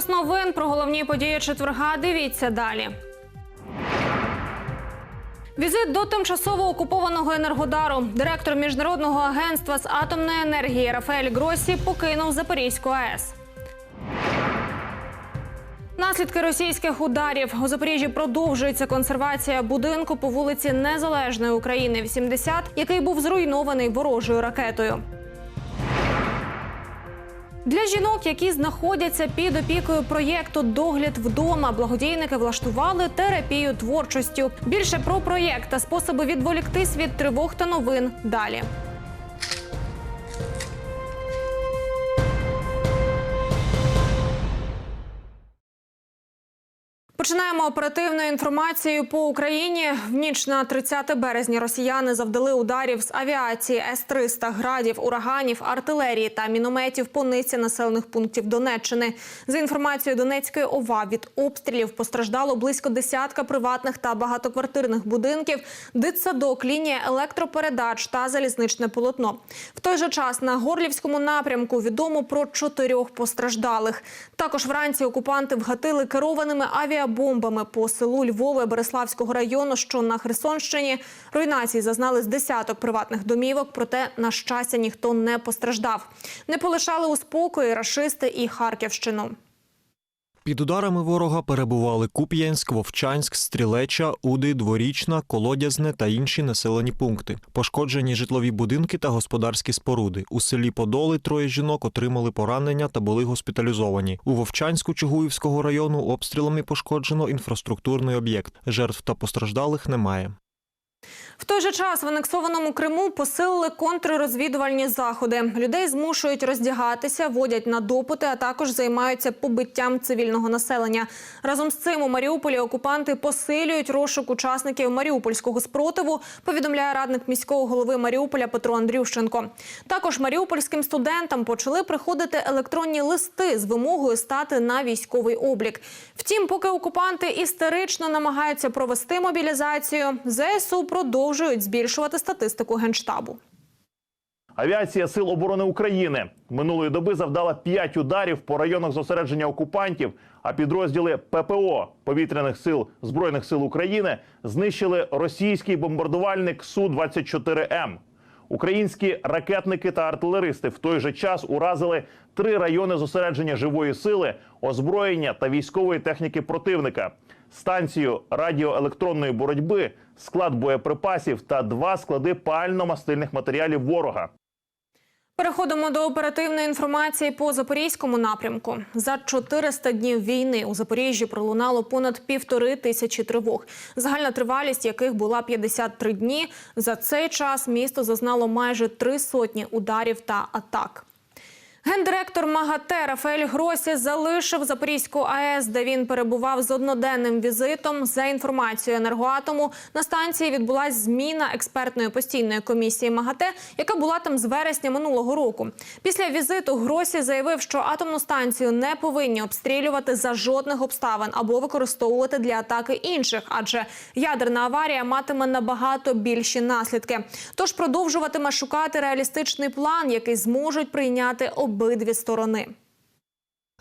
Час новин про головні події четверга. Дивіться далі. Візит до тимчасово окупованого енергодару. Директор міжнародного агентства з атомної енергії Рафаель Гросі покинув Запорізьку АЕС. Наслідки російських ударів у Запоріжжі продовжується консервація будинку по вулиці Незалежної України 80, який був зруйнований ворожою ракетою. Для жінок, які знаходяться під опікою проєкту Догляд вдома, благодійники влаштували терапію творчістю. Більше про проєкт та способи відволіктись від тривог та новин далі. Починаємо оперативною інформацією по Україні. В ніч на 30 березня росіяни завдали ударів з авіації С-300, градів, ураганів, артилерії та мінометів по низці населених пунктів Донеччини. За інформацією Донецької ОВА, від обстрілів постраждало близько десятка приватних та багатоквартирних будинків, дитсадок, лінія електропередач та залізничне полотно. В той же час на Горлівському напрямку відомо про чотирьох постраждалих. Також вранці окупанти вгатили керованими авіабомбами по селу Львове Береславського району, що на Херсонщині. Руйнації зазнали з десяток приватних домівок, проте, на щастя, ніхто не постраждав. Не полишали у спокої рашисти і Харківщину. Під ударами ворога перебували Куп'янськ, Вовчанськ, Стрілеча, Уди, Дворічна, Колодязне та інші населені пункти. Пошкоджені житлові будинки та господарські споруди. У селі Подоли троє жінок отримали поранення та були госпіталізовані. У Вовчанську Чугуївського району обстрілами пошкоджено інфраструктурний об'єкт. Жертв та постраждалих немає. В той же час в анексованому Криму посилили контррозвідувальні заходи. Людей змушують роздягатися, водять на допити, а також займаються побиттям цивільного населення. Разом з цим у Маріуполі окупанти посилюють розшук учасників маріупольського спротиву. Повідомляє радник міського голови Маріуполя Петро Андрющенко. Також маріупольським студентам почали приходити електронні листи з вимогою стати на військовий облік. Втім, поки окупанти істерично намагаються провести мобілізацію, ЗСУ продовжують збільшувати статистику генштабу. Авіація Сил оборони України минулої доби завдала 5 ударів по районах зосередження окупантів. А підрозділи ППО повітряних сил збройних сил України знищили російський бомбардувальник су 24 М. Українські ракетники та артилеристи в той же час уразили три райони зосередження живої сили, озброєння та військової техніки противника, станцію радіоелектронної боротьби, склад боєприпасів та два склади пально-мастильних матеріалів ворога. Переходимо до оперативної інформації по запорізькому напрямку. За 400 днів війни у Запоріжжі пролунало понад півтори тисячі тривог, загальна тривалість яких була 53 дні. За цей час місто зазнало майже три сотні ударів та атак. Гендиректор МАГАТЕ Рафаель Гросі залишив Запорізьку АЕС, де він перебував з одноденним візитом. За інформацією енергоатому на станції відбулася зміна експертної постійної комісії МАГАТЕ, яка була там з вересня минулого року. Після візиту Гросі заявив, що атомну станцію не повинні обстрілювати за жодних обставин або використовувати для атаки інших, адже ядерна аварія матиме набагато більші наслідки. Тож продовжуватиме шукати реалістичний план, який зможуть прийняти обидві сторони.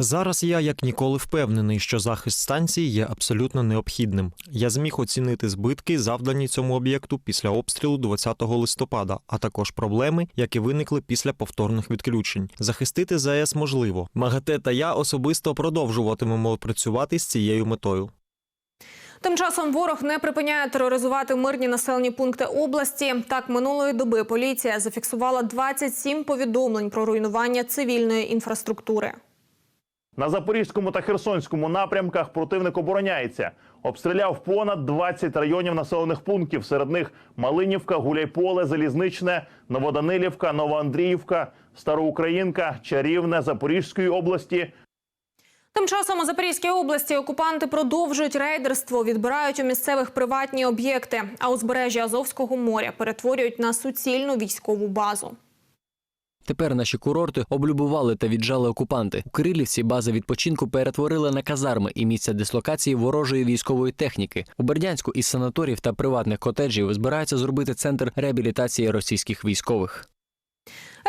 Зараз я як ніколи впевнений, що захист станції є абсолютно необхідним. Я зміг оцінити збитки, завдані цьому об'єкту після обстрілу 20 листопада, а також проблеми, які виникли після повторних відключень. Захистити ЗАЕС можливо. МАГАТЕ та я особисто продовжуватимемо працювати з цією метою. Тим часом ворог не припиняє тероризувати мирні населені пункти області. Так, минулої доби поліція зафіксувала 27 повідомлень про руйнування цивільної інфраструктури. На запорізькому та херсонському напрямках противник обороняється. Обстріляв понад 20 районів населених пунктів. Серед них Малинівка, Гуляйполе, Залізничне, Новоданилівка, Новоандріївка, Староукраїнка, Чарівне, Запорізької області, Тим часом у Запорізькій області окупанти продовжують рейдерство, відбирають у місцевих приватні об'єкти, а узбережжя Азовського моря перетворюють на суцільну військову базу. Тепер наші курорти облюбували та віджали окупанти. У Кирилівці бази відпочинку перетворили на казарми і місця дислокації ворожої військової техніки. У Бердянську із санаторів та приватних котеджів збираються зробити центр реабілітації російських військових.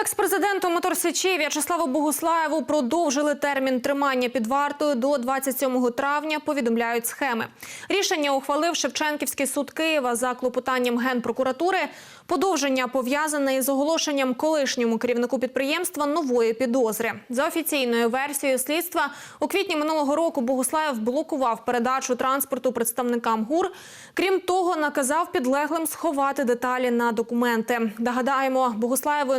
Екс-президенту Моторсичі В'ячеславу Богуслаєву продовжили термін тримання під вартою до 27 травня, повідомляють схеми. Рішення ухвалив Шевченківський суд Києва за клопотанням Генпрокуратури. Подовження пов'язане із оголошенням колишньому керівнику підприємства нової підозри. За офіційною версією слідства, у квітні минулого року Богуслаєв блокував передачу транспорту представникам ГУР. Крім того, наказав підлеглим сховати деталі на документи. Нагадаємо, Богуслаєву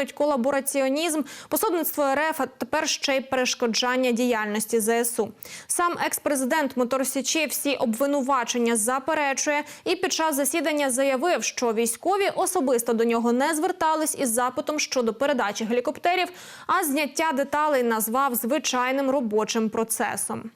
інкримінують колабораціонізм, пособництво РФ, а тепер ще й перешкоджання діяльності ЗСУ. Сам екс-президент Моторсічі всі обвинувачення заперечує і під час засідання заявив, що військові особисто до нього не звертались із запитом щодо передачі гелікоптерів, а зняття деталей назвав звичайним робочим процесом.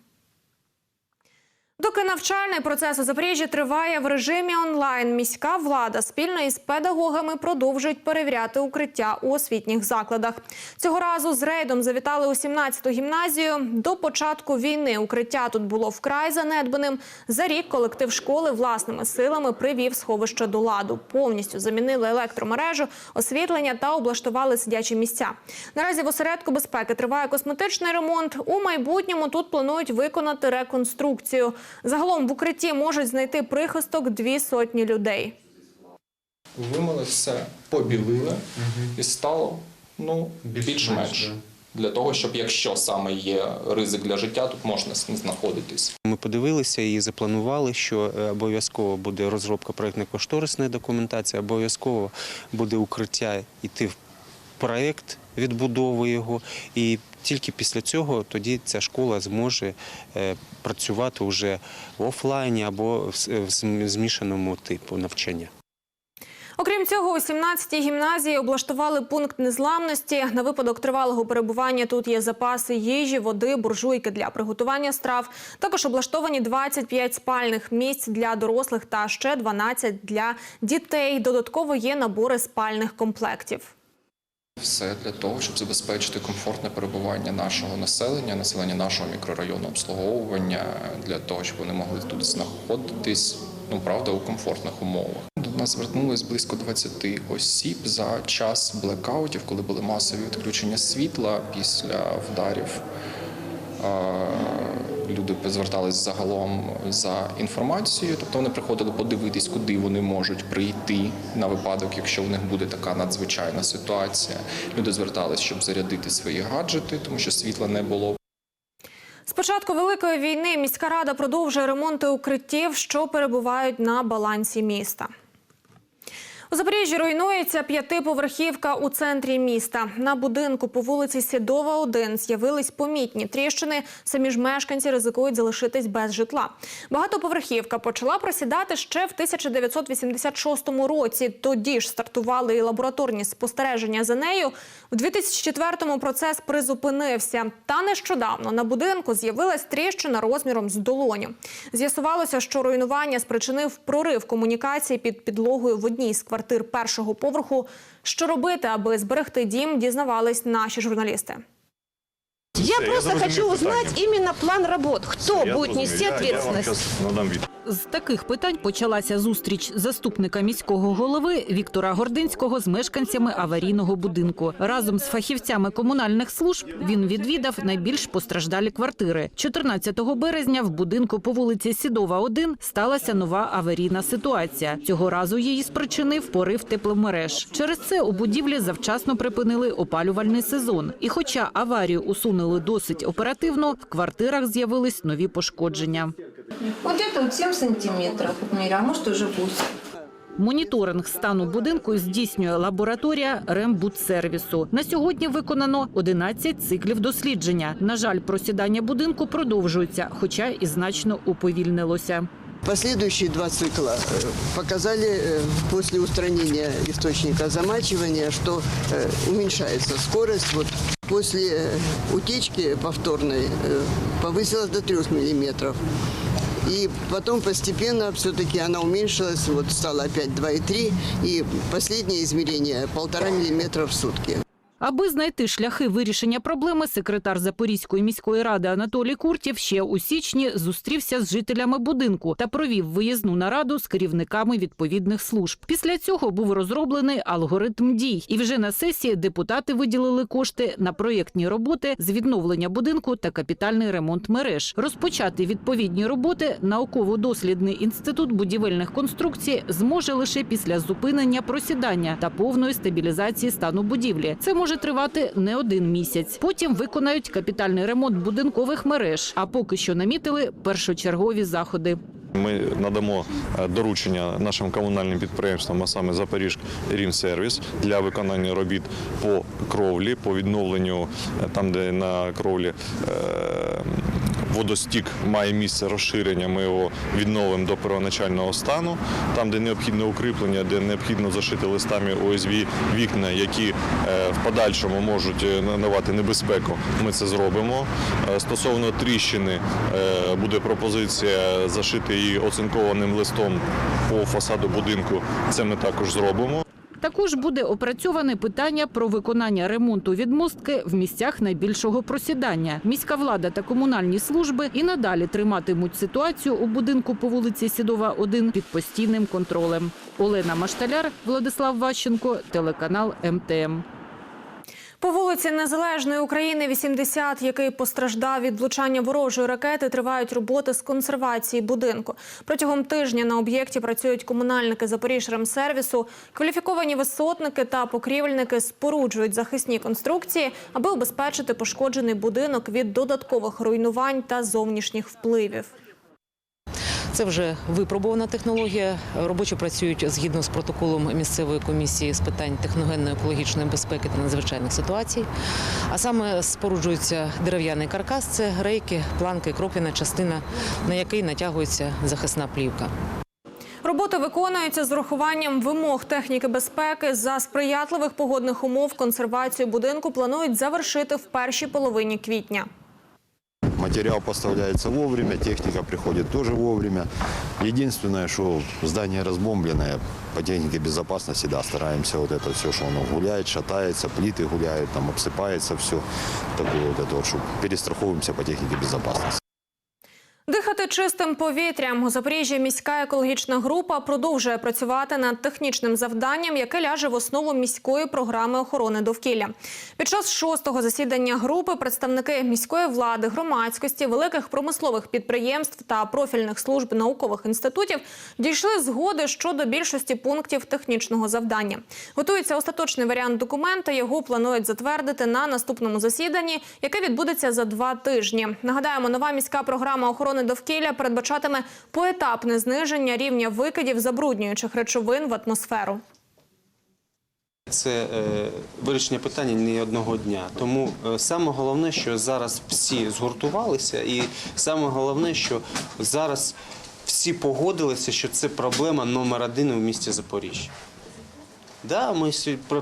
Доки навчальний процес у Запоріжжі триває в режимі онлайн, міська влада спільно із педагогами продовжують перевіряти укриття у освітніх закладах. Цього разу з рейдом завітали у 17-ту гімназію. До початку війни укриття тут було вкрай занедбаним. За рік колектив школи власними силами привів сховище до ладу. Повністю замінили електромережу, освітлення та облаштували сидячі місця. Наразі в осередку безпеки триває косметичний ремонт. У майбутньому тут планують виконати реконструкцію. Загалом в укритті можуть знайти прихисток дві сотні людей. Вимили все, побілили і стало ну, більш-менш. Для того, щоб якщо саме є ризик для життя, тут можна знаходитись. Ми подивилися і запланували, що е, обов'язково буде розробка проєктно-кошторисної документації, обов'язково буде укриття йти в проєкт відбудови його, і тільки після цього тоді ця школа зможе е, працювати вже в офлайні або в змішаному типу навчання. Окрім цього, у 17-й гімназії облаштували пункт незламності. На випадок тривалого перебування тут є запаси їжі, води, буржуйки для приготування страв. Також облаштовані 25 спальних місць для дорослих та ще 12 для дітей. Додатково є набори спальних комплектів. Все для того, щоб забезпечити комфортне перебування нашого населення, населення нашого мікрорайону обслуговування, для того, щоб вони могли тут знаходитись, ну правда, у комфортних умовах. До нас звернулось близько 20 осіб за час блекаутів, коли були масові відключення світла після вдарів. Люди звертались загалом за інформацією, тобто вони приходили подивитись, куди вони можуть прийти на випадок, якщо в них буде така надзвичайна ситуація. Люди звертались, щоб зарядити свої гаджети, тому що світла не було. З початку великої війни міська рада продовжує ремонти укриттів, що перебувають на балансі міста. У Запоріжжі руйнується п'ятиповерхівка у центрі міста. На будинку по вулиці Сідова, 1 з'явились помітні тріщини. Самі ж мешканці ризикують залишитись без житла. Багатоповерхівка почала просідати ще в 1986 році. Тоді ж стартували і лабораторні спостереження за нею. В 2004-му процес призупинився. Та нещодавно на будинку з'явилась тріщина розміром з долоню. З'ясувалося, що руйнування спричинив прорив комунікації під підлогою в одній з квартир першого поверху. Що робити, аби зберегти дім, дізнавались наші журналісти. Я Все, просто хочу узнать именно план работ. Кто Я будет нести Я- я вам ответственность? надам відповідь. З таких питань почалася зустріч заступника міського голови Віктора Гординського з мешканцями аварійного будинку. Разом з фахівцями комунальних служб він відвідав найбільш постраждалі квартири. 14 березня в будинку по вулиці Сідова, 1 сталася нова аварійна ситуація. Цього разу її спричинив порив тепломереж. Через це у будівлі завчасно припинили опалювальний сезон. І, хоча аварію усунули досить оперативно, в квартирах з'явились нові пошкодження. Вот это вот 7 сантиметров отмеряю, а может уже 8. Моніторинг стану будинку здійснює лабораторія Рембудсервісу. На сьогодні виконано 11 циклів дослідження. На жаль, просідання будинку продовжується, хоча і значно уповільнилося. Последующие два цикла э, показали э, после устранения источника замачивания, что э, уменьшается скорость. Вот после э, утечки повторной э, повысилась до 3 миллиметров. И потом постепенно все-таки она уменьшилась, вот стала опять 2,3, и последнее измерение полтора миллиметра в сутки. Аби знайти шляхи вирішення проблеми, секретар Запорізької міської ради Анатолій Куртєв ще у січні зустрівся з жителями будинку та провів виїзну нараду з керівниками відповідних служб. Після цього був розроблений алгоритм дій, і вже на сесії депутати виділили кошти на проєктні роботи з відновлення будинку та капітальний ремонт мереж. Розпочати відповідні роботи науково-дослідний інститут будівельних конструкцій зможе лише після зупинення просідання та повної стабілізації стану будівлі. Це може тривати не один місяць. Потім виконають капітальний ремонт будинкових мереж. А поки що намітили першочергові заходи. Ми надамо е, доручення нашим комунальним підприємствам, а саме Запоріж Рімсервіс, для виконання робіт по кровлі, по відновленню е, там, де на кровлі е, водостік має місце розширення. Ми його відновимо до первоначального стану. Там, де необхідне укріплення, де необхідно зашити листами ОСВ вікна, які е, в подальшому можуть е, надавати небезпеку. Ми це зробимо. Е, Стосовно тріщини буде пропозиція зашити її оцинкованим листом по фасаду будинку. Це ми також зробимо. Також буде опрацьоване питання про виконання ремонту відмостки в місцях найбільшого просідання. Міська влада та комунальні служби і надалі триматимуть ситуацію у будинку по вулиці Сідова, 1 під постійним контролем. Олена Машталяр, Владислав Ващенко, телеканал МТМ. По вулиці Незалежної України 80, який постраждав від влучання ворожої ракети, тривають роботи з консервації будинку. Протягом тижня на об'єкті працюють комунальники Запоріжремсервісу. Кваліфіковані висотники та покрівельники споруджують захисні конструкції, аби убезпечити пошкоджений будинок від додаткових руйнувань та зовнішніх впливів. Це вже випробована технологія. Робочі працюють згідно з протоколом місцевої комісії з питань техногенно-екологічної безпеки та надзвичайних ситуацій. А саме споруджується дерев'яний каркас, це рейки, планки, кропляна частина, на який натягується захисна плівка. Роботи виконуються з урахуванням вимог техніки безпеки. За сприятливих погодних умов консервацію будинку планують завершити в першій половині квітня. Материал поставляется вовремя, техника приходит тоже вовремя. Единственное, что здание разбомбленное, по технике безопасности, да, стараемся вот это все, что оно гуляет, шатается, плиты гуляют, там обсыпается все. Такое вот это вот, что перестраховываемся по технике безопасности. Дихати чистим повітрям у Запоріжжі міська екологічна група продовжує працювати над технічним завданням, яке ляже в основу міської програми охорони довкілля. Під час шостого засідання групи представники міської влади, громадськості, великих промислових підприємств та профільних служб наукових інститутів дійшли згоди щодо більшості пунктів технічного завдання. Готується остаточний варіант документа. Його планують затвердити на наступному засіданні, яке відбудеться за два тижні. Нагадаємо, нова міська програма охорони довкілля передбачатиме поетапне зниження рівня викидів забруднюючих речовин в атмосферу. Це е, вирішення питання не одного дня. Тому е, саме головне, що зараз всі згуртувалися, і саме головне, що зараз всі погодилися, що це проблема номер один у місті Запоріжжя. Да, ми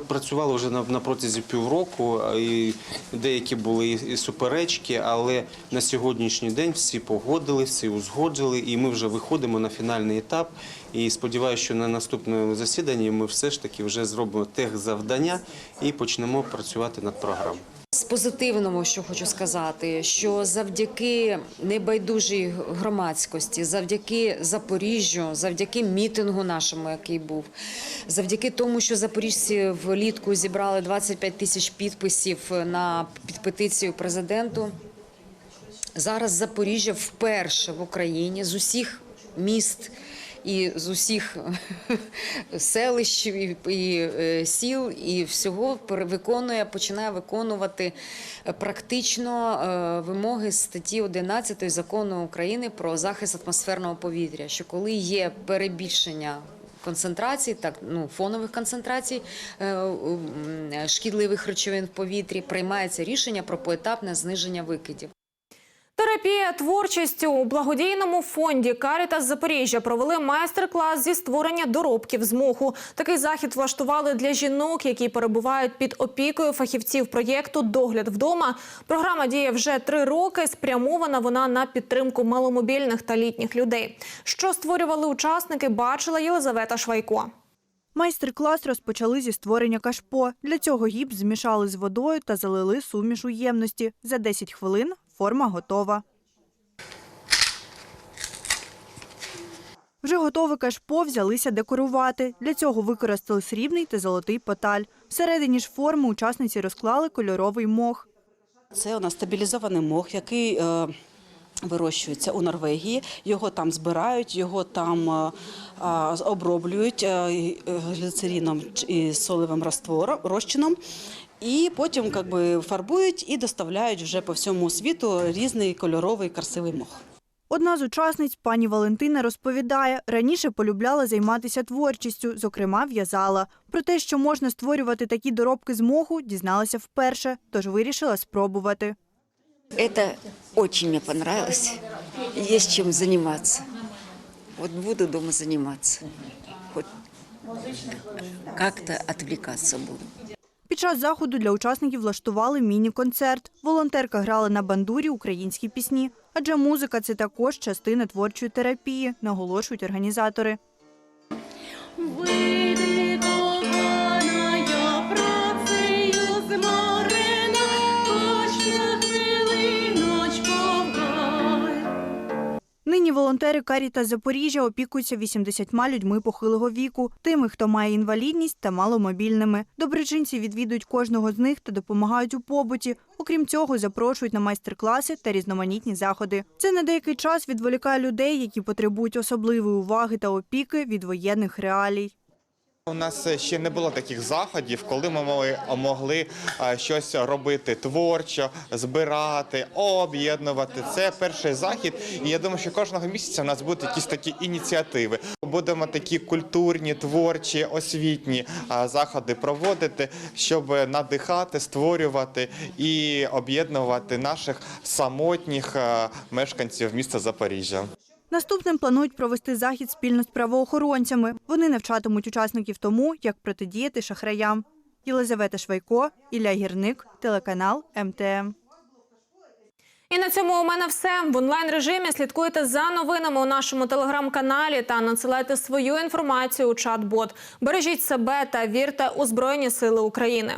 працювали вже на, протязі півроку, і деякі були і суперечки, але на сьогоднішній день всі погодили, всі узгодили, і ми вже виходимо на фінальний етап. І сподіваюся, що на наступному засіданні ми все ж таки вже зробимо тех завдання і почнемо працювати над програмою. З позитивного, що хочу сказати, що завдяки небайдужій громадськості, завдяки Запоріжжю, завдяки мітингу нашому, який був, завдяки тому, що запоріжці влітку зібрали 25 тисяч підписів на петицію президенту. Зараз Запоріжжя вперше в Україні з усіх міст і з усіх селищ і, і е, сіл і всього виконує, починає виконувати е, практично е, вимоги статті 11 закону України про захист атмосферного повітря. Що коли є перебільшення концентрацій, так ну фонових концентрацій е, шкідливих речовин в повітрі, приймається рішення про поетапне зниження викидів. Терапія творчістю у благодійному фонді Карітас Запоріжжя провели майстер-клас зі створення доробків з моху. Такий захід влаштували для жінок, які перебувають під опікою фахівців проєкту Догляд вдома. Програма діє вже три роки. Спрямована вона на підтримку маломобільних та літніх людей. Що створювали учасники, бачила Єлизавета Швайко. Майстер-клас розпочали зі створення кашпо. Для цього гіпс змішали з водою та залили суміш у ємності. За 10 хвилин форма готова. Вже готове кашпо взялися декорувати. Для цього використали срібний та золотий поталь. Всередині ж форми учасниці розклали кольоровий мох. Це у нас стабілізований мох, який е, вирощується у Норвегії. Його там збирають, його там е, оброблюють е, е, гліцерином ч- і солевим раствором, розчином. І потім как би, фарбують і доставляють вже по всьому світу різний кольоровий красивий мох. Одна з учасниць, пані Валентина, розповідає, раніше полюбляла займатися творчістю, зокрема, в'язала. Про те, що можна створювати такі доробки з моху, дізналася вперше, тож вирішила спробувати. Это очень мне понравилось. Есть чем заниматься. Вот буду дома заниматься. Хоть как-то отвлекаться буду. Під час заходу для учасників влаштували міні-концерт. Волонтерка грала на бандурі українські пісні, адже музика це також частина творчої терапії, наголошують організатори. Нині волонтери Каріта Запоріжжя опікуються 80 людьми похилого віку, тими, хто має інвалідність та маломобільними. Добричинці відвідують кожного з них та допомагають у побуті. Окрім цього, запрошують на майстер-класи та різноманітні заходи. Це на деякий час відволікає людей, які потребують особливої уваги та опіки від воєнних реалій. У нас ще не було таких заходів, коли ми могли, могли е, щось робити творчо, збирати, об'єднувати. Це перший захід, і я думаю, що кожного місяця у нас будуть якісь такі ініціативи. Будемо такі культурні, творчі, освітні е, заходи проводити, щоб надихати, створювати і об'єднувати наших самотніх е, мешканців міста Запоріжжя. Наступним планують провести захід спільно з правоохоронцями. Вони навчатимуть учасників тому, як протидіяти шахраям. Єлизавета Швайко, Ілля Гірник, телеканал МТМ. І на цьому у мене все. В онлайн режимі слідкуйте за новинами у нашому телеграм-каналі та надсилайте свою інформацію у чат-бот. Бережіть себе та вірте у Збройні Сили України.